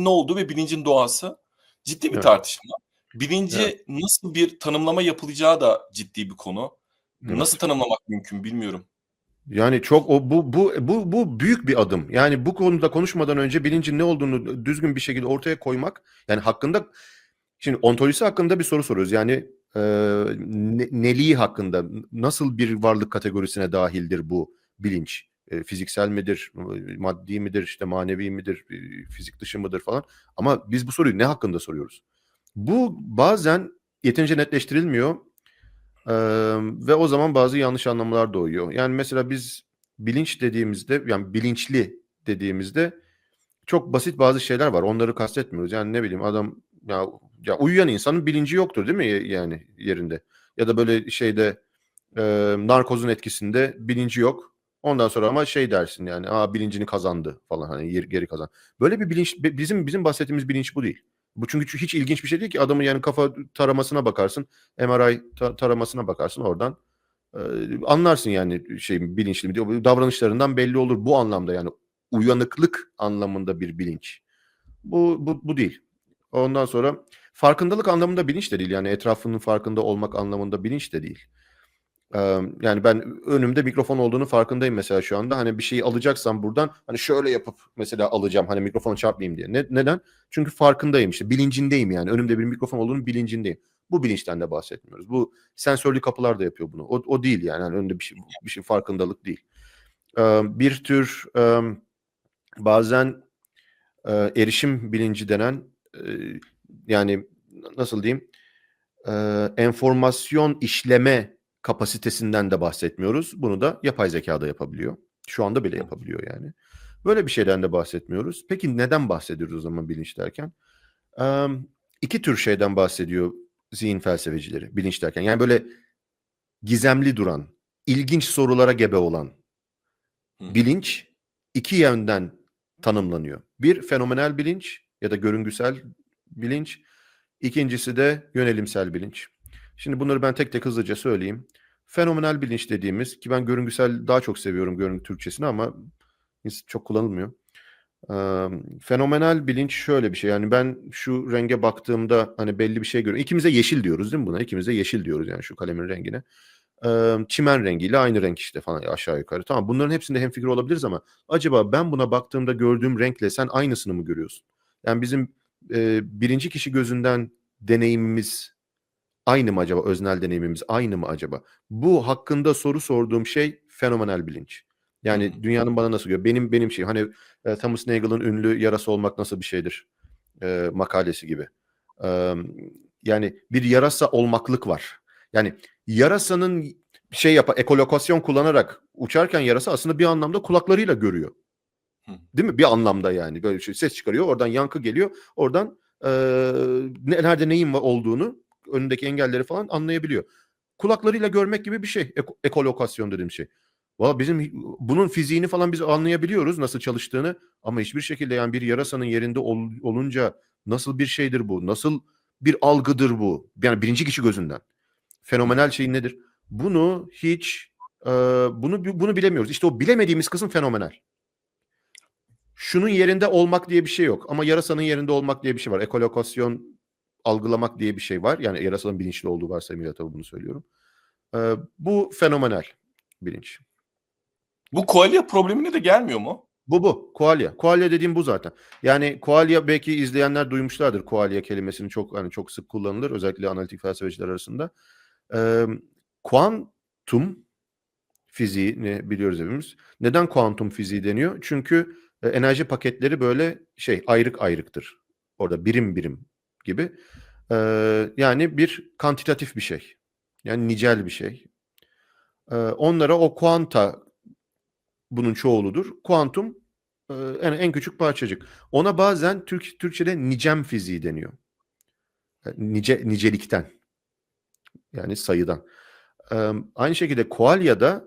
ne olduğu ve bilincin doğası ciddi bir Evet. tartışma. Bilinci Evet. nasıl bir tanımlama yapılacağı da ciddi bir konu. Evet. Nasıl tanımlamak mümkün bilmiyorum. Yani çok o bu bu bu bu büyük bir adım. Yani bu konuda konuşmadan önce bilincin ne olduğunu düzgün bir şekilde ortaya koymak. Yani hakkında şimdi ontolojisi hakkında bir soru soruyoruz. Yani e, ne- neliği hakkında nasıl bir varlık kategorisine dahildir bu bilinç? E, fiziksel midir, maddi midir, işte manevi midir, e, fizik dışı mıdır falan. Ama biz bu soruyu ne hakkında soruyoruz? Bu bazen yeterince netleştirilmiyor. Ee, ve o zaman bazı yanlış anlamalar doğuyor. Yani mesela biz bilinç dediğimizde, yani bilinçli dediğimizde çok basit bazı şeyler var. Onları kastetmiyoruz. Yani ne bileyim adam ya, ya uyuyan insanın bilinci yoktur değil mi yani yerinde? Ya da böyle şeyde e, narkozun etkisinde bilinci yok. Ondan sonra ama şey dersin yani aa bilincini kazandı falan hani geri kazan. Böyle bir bilinç bizim bizim bahsettiğimiz bilinç bu değil. Bu çünkü hiç ilginç bir şey değil ki adamın yani kafa taramasına bakarsın, MRI ta- taramasına bakarsın oradan e, anlarsın yani şey bilinçli mi diye. davranışlarından belli olur bu anlamda yani uyanıklık anlamında bir bilinç. Bu bu bu değil. Ondan sonra farkındalık anlamında bilinç de değil yani etrafının farkında olmak anlamında bilinç de değil. Yani ben önümde mikrofon olduğunu farkındayım mesela şu anda. Hani bir şeyi alacaksam buradan hani şöyle yapıp mesela alacağım hani mikrofonu çarpmayayım diye. Ne, neden? Çünkü farkındayım işte bilincindeyim yani. Önümde bir mikrofon olduğunu bilincindeyim. Bu bilinçten de bahsetmiyoruz. Bu sensörlü kapılar da yapıyor bunu. O, o değil yani. Hani önünde bir şey, bir şey farkındalık değil. Bir tür bazen erişim bilinci denen yani nasıl diyeyim enformasyon işleme kapasitesinden de bahsetmiyoruz. Bunu da yapay zekada yapabiliyor. Şu anda bile yapabiliyor yani. Böyle bir şeyden de bahsetmiyoruz. Peki neden bahsediyoruz o zaman bilinç derken? Ee, iki tür şeyden bahsediyor zihin felsefecileri bilinç derken. Yani böyle gizemli duran, ilginç sorulara gebe olan bilinç iki yönden tanımlanıyor. Bir fenomenal bilinç ya da görüngüsel bilinç. İkincisi de yönelimsel bilinç. Şimdi bunları ben tek tek hızlıca söyleyeyim. Fenomenal bilinç dediğimiz ki ben görüngüsel daha çok seviyorum görüngü Türkçesini ama çok kullanılmıyor. Ee, fenomenal bilinç şöyle bir şey. Yani ben şu renge baktığımda hani belli bir şey görüyorum. İkimize yeşil diyoruz değil mi buna? İkimize yeşil diyoruz yani şu kalemin rengine. Ee, çimen rengiyle aynı renk işte falan aşağı yukarı. Tamam bunların hepsinde hemfikir olabiliriz ama acaba ben buna baktığımda gördüğüm renkle sen aynısını mı görüyorsun? Yani bizim e, birinci kişi gözünden deneyimimiz aynı mı acaba? Öznel deneyimimiz aynı mı acaba? Bu hakkında soru sorduğum şey fenomenal bilinç. Yani Hı. dünyanın bana nasıl görüyor? Benim benim şey hani e, Thomas Nagel'ın ünlü yarası olmak nasıl bir şeydir e, makalesi gibi. E, yani bir yarasa olmaklık var. Yani yarasanın şey yapa ekolokasyon kullanarak uçarken yarasa aslında bir anlamda kulaklarıyla görüyor. Hı. Değil mi? Bir anlamda yani böyle şey ses çıkarıyor. Oradan yankı geliyor. Oradan e, ne- nerede neyin olduğunu önündeki engelleri falan anlayabiliyor. Kulaklarıyla görmek gibi bir şey. Eko- ekolokasyon dediğim şey. Valla bizim bunun fiziğini falan biz anlayabiliyoruz nasıl çalıştığını ama hiçbir şekilde yani bir yarasanın yerinde ol- olunca nasıl bir şeydir bu? Nasıl bir algıdır bu? Yani birinci kişi gözünden. Fenomenal şey nedir? Bunu hiç e, bunu bunu bilemiyoruz. İşte o bilemediğimiz kısım fenomenal. Şunun yerinde olmak diye bir şey yok ama yarasanın yerinde olmak diye bir şey var. Ekolokasyon algılamak diye bir şey var. Yani yarasanın bilinçli olduğu varsayımıyla tabii bunu söylüyorum. E, bu fenomenal bilinç. Bu koalya problemine de gelmiyor mu? Bu bu. Koalya. Koalya dediğim bu zaten. Yani koalya belki izleyenler duymuşlardır. Koalya kelimesini çok hani çok sık kullanılır özellikle analitik felsefeciler arasında. Ee, kuantum fiziğini biliyoruz hepimiz. Neden kuantum fiziği deniyor? Çünkü e, enerji paketleri böyle şey ayrık ayrıktır. Orada birim birim gibi. Ee, yani bir kantitatif bir şey. Yani nicel bir şey. Ee, onlara o kuanta bunun çoğuludur. Kuantum e, en, en küçük parçacık. Ona bazen Türk Türkçe'de nicem fiziği deniyor. Yani Nice nicelikten. Yani sayıdan. Ee, aynı şekilde koalyada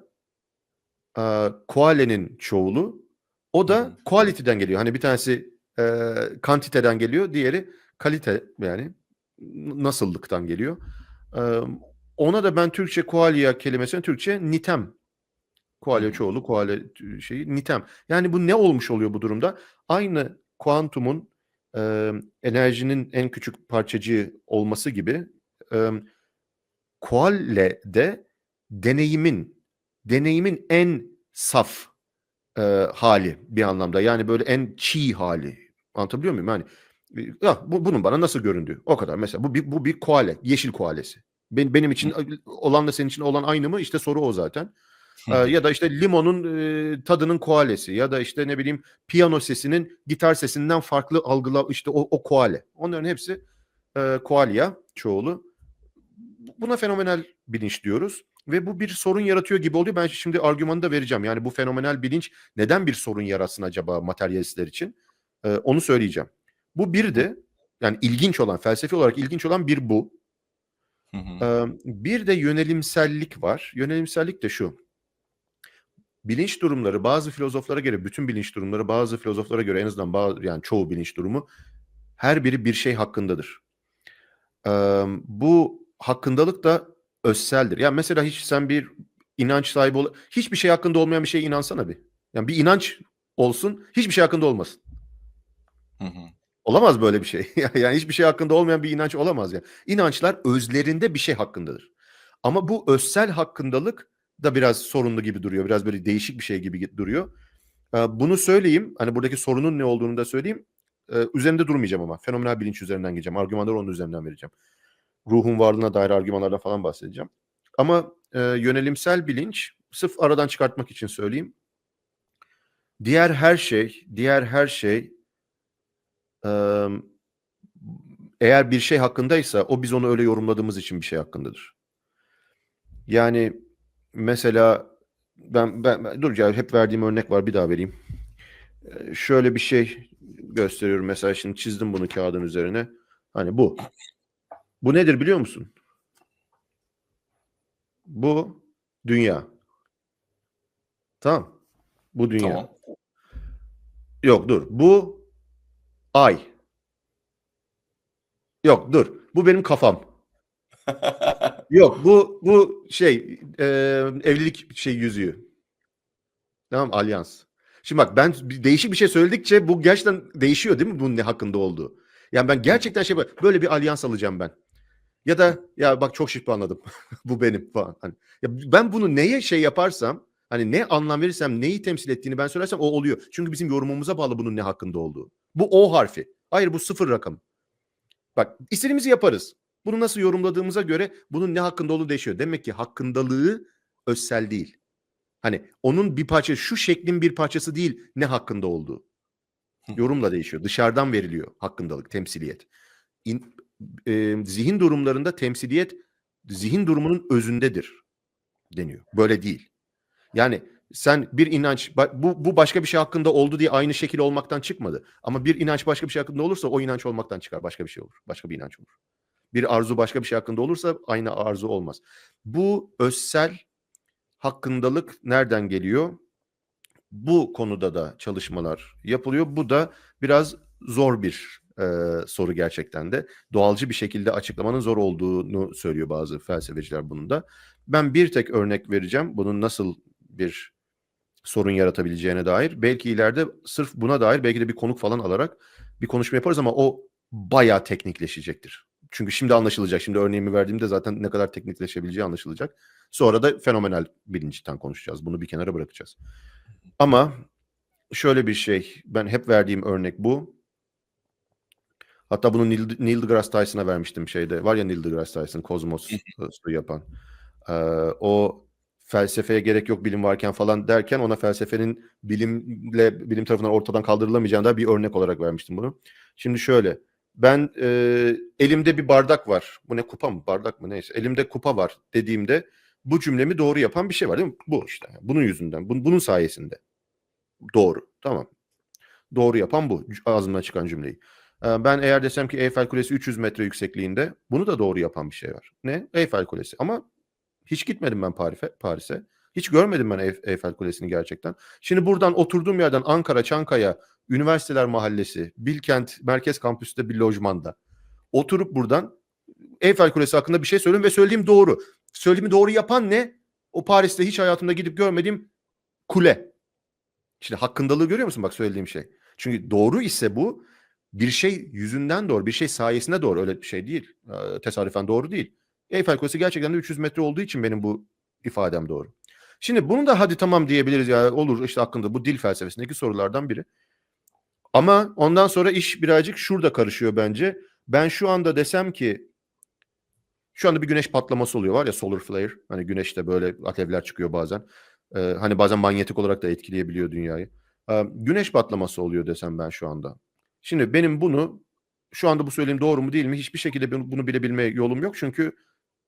e, koalenin çoğulu o da quality'den geliyor. Hani bir tanesi e, kantiteden geliyor, diğeri kalite yani nasıllıktan geliyor. Ee, ona da ben Türkçe koalya kelimesine Türkçe nitem Koalya çoğulu, koalya şeyi nitem. Yani bu ne olmuş oluyor bu durumda? Aynı kuantumun e, enerjinin en küçük parçacığı olması gibi e, Koale de deneyimin deneyimin en saf e, hali bir anlamda. Yani böyle en çiğ hali. Anlatabiliyor muyum? Yani ya, bu, bunun bana nasıl göründüğü. O kadar. Mesela bu bir, bu bir koale. Yeşil koalesi. Ben, benim için olanla senin için olan aynı mı? İşte soru o zaten. Ee, ya da işte limonun e, tadının koalesi ya da işte ne bileyim piyano sesinin gitar sesinden farklı algıla işte o, o koale. Onların hepsi e, koalya çoğulu. Buna fenomenal bilinç diyoruz ve bu bir sorun yaratıyor gibi oluyor. Ben şimdi argümanı da vereceğim. Yani bu fenomenal bilinç neden bir sorun yaratsın acaba materyalistler için? Ee, onu söyleyeceğim. Bu bir de yani ilginç olan, felsefi olarak ilginç olan bir bu. Hı hı. Ee, bir de yönelimsellik var. Yönelimsellik de şu. Bilinç durumları bazı filozoflara göre, bütün bilinç durumları bazı filozoflara göre en azından bazı, yani çoğu bilinç durumu her biri bir şey hakkındadır. Ee, bu hakkındalık da özseldir. Yani mesela hiç sen bir inanç sahibi ol, hiçbir şey hakkında olmayan bir şeye inansana bir. Yani bir inanç olsun, hiçbir şey hakkında olmasın. Hı hı. Olamaz böyle bir şey. yani hiçbir şey hakkında olmayan bir inanç olamaz ya. İnançlar özlerinde bir şey hakkındadır. Ama bu özsel hakkındalık da biraz sorunlu gibi duruyor. Biraz böyle değişik bir şey gibi duruyor. Ee, Bunu söyleyeyim. Hani buradaki sorunun ne olduğunu da söyleyeyim. Ee, Üzerinde durmayacağım ama. Fenomenal bilinç üzerinden gideceğim. Argümanları onun üzerinden vereceğim. Ruhun varlığına dair argümanlardan falan bahsedeceğim. Ama e, yönelimsel bilinç sırf aradan çıkartmak için söyleyeyim. Diğer her şey, diğer her şey Eğer bir şey hakkındaysa o biz onu öyle yorumladığımız için bir şey hakkındadır. Yani mesela ben, ben, ben- dur ya hep verdiğim örnek var bir daha vereyim. Şöyle bir şey gösteriyorum mesela şimdi çizdim bunu kağıdın üzerine. Hani bu. Bu nedir biliyor musun? Bu dünya. Tamam. Bu dünya. Tamam. Yok dur. Bu ay. Yok dur. Bu benim kafam. Yok bu bu şey e, evlilik şey yüzüğü. Tamam alyans. Şimdi bak ben bir- değişik bir şey söyledikçe bu gerçekten değişiyor değil mi bunun ne hakkında olduğu? Yani ben gerçekten şey böyle- böyle bir alyans alacağım ben. Ya da ya bak çok şık anladım. bu benim falan. Hani, ya ben bunu neye şey yaparsam hani ne anlam verirsem neyi temsil ettiğini ben söylersem o oluyor. Çünkü bizim yorumumuza bağlı bunun ne hakkında olduğu. Bu O harfi. Hayır bu sıfır rakam. Bak istediğimizi yaparız. Bunu nasıl yorumladığımıza göre bunun ne hakkında olduğu değişiyor. Demek ki hakkındalığı özsel değil. Hani onun bir parça şu şeklin bir parçası değil ne hakkında olduğu. Yorumla değişiyor. Dışarıdan veriliyor hakkındalık, temsiliyet. İn- e, zihin durumlarında temsiliyet zihin durumunun özündedir deniyor. Böyle değil. Yani sen bir inanç bu, bu başka bir şey hakkında oldu diye aynı şekil olmaktan çıkmadı. Ama bir inanç başka bir şey hakkında olursa o inanç olmaktan çıkar. Başka bir şey olur. Başka bir inanç olur. Bir arzu başka bir şey hakkında olursa aynı arzu olmaz. Bu özsel hakkındalık nereden geliyor? Bu konuda da çalışmalar yapılıyor. Bu da biraz zor bir e, soru gerçekten de. Doğalcı bir şekilde açıklamanın zor olduğunu söylüyor bazı felsefeciler bunun da. Ben bir tek örnek vereceğim. Bunun nasıl bir sorun yaratabileceğine dair. Belki ileride sırf buna dair belki de bir konuk falan alarak bir konuşma yaparız ama o bayağı teknikleşecektir. Çünkü şimdi anlaşılacak. Şimdi örneğimi verdiğimde zaten ne kadar teknikleşebileceği anlaşılacak. Sonra da fenomenal bilinçten konuşacağız. Bunu bir kenara bırakacağız. Ama şöyle bir şey. Ben hep verdiğim örnek bu. Hatta bunu Neil, Neil deGrasse Tyson'a vermiştim şeyde. Var ya Neil deGrasse Tyson, Kozmos'u yapan. Ee, o felsefeye gerek yok bilim varken falan derken ona felsefenin bilimle bilim tarafından ortadan kaldırılamayacağını da bir örnek olarak vermiştim bunu. Şimdi şöyle ben e, elimde bir bardak var. Bu ne kupa mı bardak mı neyse. Elimde kupa var dediğimde bu cümlemi doğru yapan bir şey var değil mi? Bu işte. Bunun yüzünden. Bunun, bunun sayesinde. Doğru. Tamam. Doğru yapan bu. Ağzımdan çıkan cümleyi. Ee, Ben eğer desem ki Eyfel Kulesi 300 metre yüksekliğinde bunu da doğru yapan bir şey var. Ne? Eyfel Kulesi. Ama hiç gitmedim ben Paris'e. Paris'e. Hiç görmedim ben Eyf- Eyfel Kulesi'ni gerçekten. Şimdi buradan oturduğum yerden Ankara, Çankaya, Üniversiteler Mahallesi, Bilkent Merkez Kampüsü'nde bir lojmanda oturup buradan Eyfel Kulesi hakkında bir şey söyleyeyim ve söylediğim doğru. Söylediğimi doğru yapan ne? O Paris'te hiç hayatımda gidip görmediğim kule. Şimdi hakkındalığı görüyor musun bak söylediğim şey? Çünkü doğru ise bu bir şey yüzünden doğru, bir şey sayesinde doğru. Öyle bir şey değil. Tesadüfen doğru değil. Eyfel Kulesi gerçekten de 300 metre olduğu için benim bu ifadem doğru. Şimdi bunu da hadi tamam diyebiliriz ya olur işte hakkında bu dil felsefesindeki sorulardan biri. Ama ondan sonra iş birazcık şurada karışıyor bence. Ben şu anda desem ki şu anda bir güneş patlaması oluyor var ya solar flare. Hani güneşte böyle alevler çıkıyor bazen. Ee, hani bazen manyetik olarak da etkileyebiliyor dünyayı. Ee, güneş patlaması oluyor desem ben şu anda. Şimdi benim bunu şu anda bu söylediğim doğru mu değil mi hiçbir şekilde bunu bilebilme yolum yok. Çünkü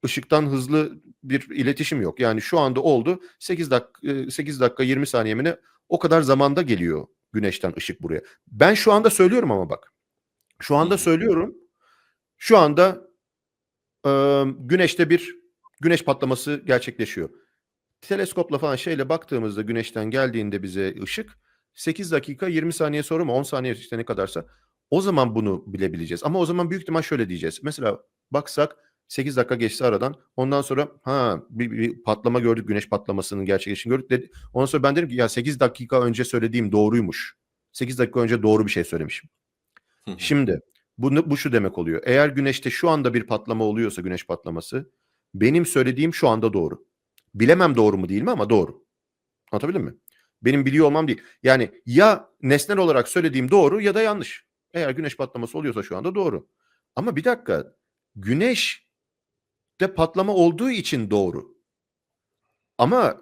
ışıktan hızlı bir iletişim yok. Yani şu anda oldu 8 dakika 8 dakika 20 saniye mi ne o kadar zamanda geliyor güneşten ışık buraya. Ben şu anda söylüyorum ama bak. Şu anda söylüyorum. Şu anda e, güneşte bir güneş patlaması gerçekleşiyor. Teleskopla falan şeyle baktığımızda güneşten geldiğinde bize ışık 8 dakika 20 saniye sonra mı 10 saniye işte ne kadarsa o zaman bunu bilebileceğiz. Ama o zaman büyük ihtimal şöyle diyeceğiz. Mesela baksak 8 dakika geçti aradan. Ondan sonra ha bir, bir patlama gördük. Güneş patlamasının gerçekleştiğini gördük. Dedi. Ondan sonra ben dedim ki ya 8 dakika önce söylediğim doğruymuş. 8 dakika önce doğru bir şey söylemişim. Şimdi bu, bu şu demek oluyor. Eğer güneşte şu anda bir patlama oluyorsa güneş patlaması benim söylediğim şu anda doğru. Bilemem doğru mu değil mi ama doğru. Anlatabildim mi? Benim biliyor olmam değil. Yani ya nesnel olarak söylediğim doğru ya da yanlış. Eğer güneş patlaması oluyorsa şu anda doğru. Ama bir dakika. Güneş de patlama olduğu için doğru. Ama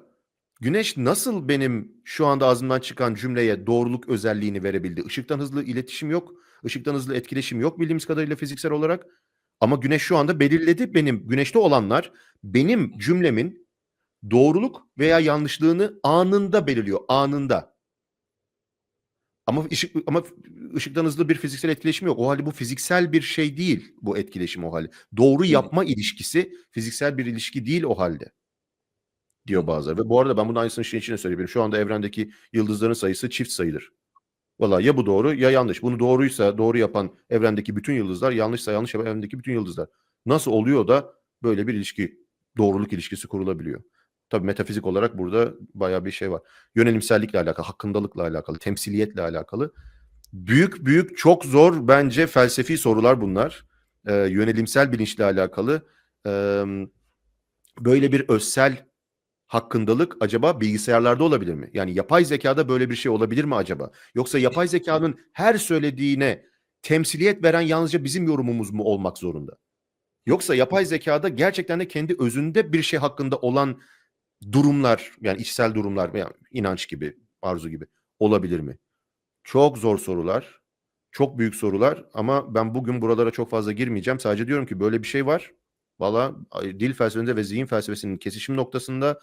güneş nasıl benim şu anda ağzımdan çıkan cümleye doğruluk özelliğini verebildi? Işıktan hızlı iletişim yok. Işıktan hızlı etkileşim yok bildiğimiz kadarıyla fiziksel olarak. Ama güneş şu anda belirledi benim güneşte olanlar benim cümlemin doğruluk veya yanlışlığını anında belirliyor. Anında. Ama ışık ama ışıktan hızlı bir fiziksel etkileşim yok. O halde bu fiziksel bir şey değil bu etkileşim o halde. Doğru yapma ilişkisi fiziksel bir ilişki değil o halde. Diyor bazıları. Ve bu arada ben bunu aynısını şeyin içine söyleyeyim. Şu anda evrendeki yıldızların sayısı çift sayıdır. Valla ya bu doğru ya yanlış. Bunu doğruysa doğru yapan evrendeki bütün yıldızlar, yanlışsa yanlış yapan evrendeki bütün yıldızlar. Nasıl oluyor da böyle bir ilişki, doğruluk ilişkisi kurulabiliyor? Tabii metafizik olarak burada bayağı bir şey var. Yönelimsellikle alakalı, hakkındalıkla alakalı, temsiliyetle alakalı. Büyük büyük çok zor bence felsefi sorular bunlar. Ee, yönelimsel bilinçle alakalı. Ee, böyle bir özsel hakkındalık acaba bilgisayarlarda olabilir mi? Yani yapay zekada böyle bir şey olabilir mi acaba? Yoksa yapay zekanın her söylediğine temsiliyet veren yalnızca bizim yorumumuz mu olmak zorunda? Yoksa yapay zekada gerçekten de kendi özünde bir şey hakkında olan durumlar yani içsel durumlar veya inanç gibi, arzu gibi olabilir mi? Çok zor sorular. Çok büyük sorular ama ben bugün buralara çok fazla girmeyeceğim. Sadece diyorum ki böyle bir şey var. Valla dil felsefesinde ve zihin felsefesinin kesişim noktasında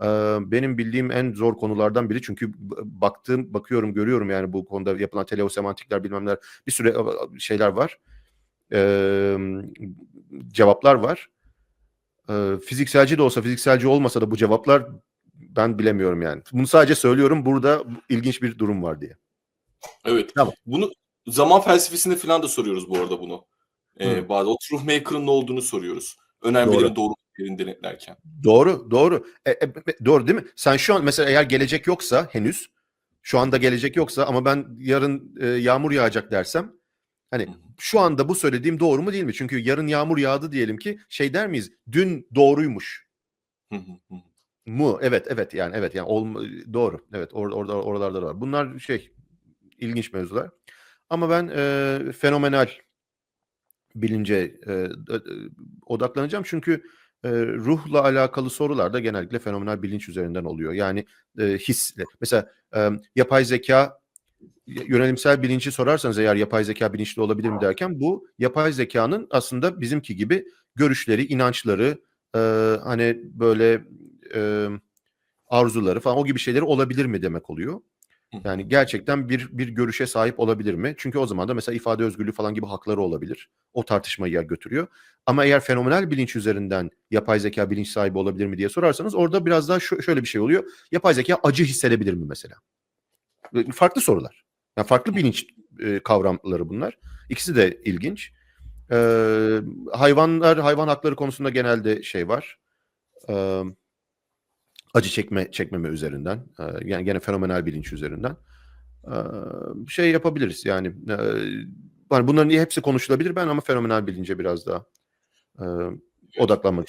e, benim bildiğim en zor konulardan biri. Çünkü baktığım, bakıyorum, görüyorum yani bu konuda yapılan teleosemantikler bilmemler bir süre şeyler var. E, cevaplar var. E, fizikselci de olsa, fizikselci olmasa da bu cevaplar ben bilemiyorum yani. Bunu sadece söylüyorum burada ilginç bir durum var diye. Evet. Tamam. Bunu zaman felsefesinde falan da soruyoruz bu arada bunu. Ee, bazı o truth maker'ın ne olduğunu soruyoruz. Önemlileri doğru yerini denetlerken. Doğru, doğru. E, e, doğru değil mi? Sen şu an mesela eğer gelecek yoksa henüz şu anda gelecek yoksa ama ben yarın e, yağmur yağacak dersem hani şu anda bu söylediğim doğru mu değil mi? Çünkü yarın yağmur yağdı diyelim ki şey der miyiz? Dün doğruymuş. mu? Evet, evet yani evet yani olma, doğru. Evet or, orada oralarda da var. Bunlar şey ilginç mevzular. Ama ben e, fenomenal bilince e, odaklanacağım çünkü e, ruhla alakalı sorular da genellikle fenomenal bilinç üzerinden oluyor. Yani e, hisle. Mesela e, yapay zeka yönelimsel bilinci sorarsanız eğer yapay zeka bilinçli olabilir mi derken bu yapay zekanın aslında bizimki gibi görüşleri, inançları, e, hani böyle e, arzuları falan o gibi şeyleri olabilir mi demek oluyor. Yani gerçekten bir bir görüşe sahip olabilir mi? Çünkü o zaman da mesela ifade özgürlüğü falan gibi hakları olabilir. O tartışmayı yer götürüyor. Ama eğer fenomenal bilinç üzerinden yapay zeka bilinç sahibi olabilir mi diye sorarsanız orada biraz daha şöyle bir şey oluyor. Yapay zeka acı hissedebilir mi mesela? Farklı sorular. Yani farklı bilinç e, kavramları bunlar. İkisi de ilginç. E, hayvanlar, hayvan hakları konusunda genelde şey var. E, acı çekme çekmeme üzerinden yani gene fenomenal bilinç üzerinden şey yapabiliriz yani hani bunların hepsi konuşulabilir ben ama fenomenal bilince biraz daha e, odaklanmak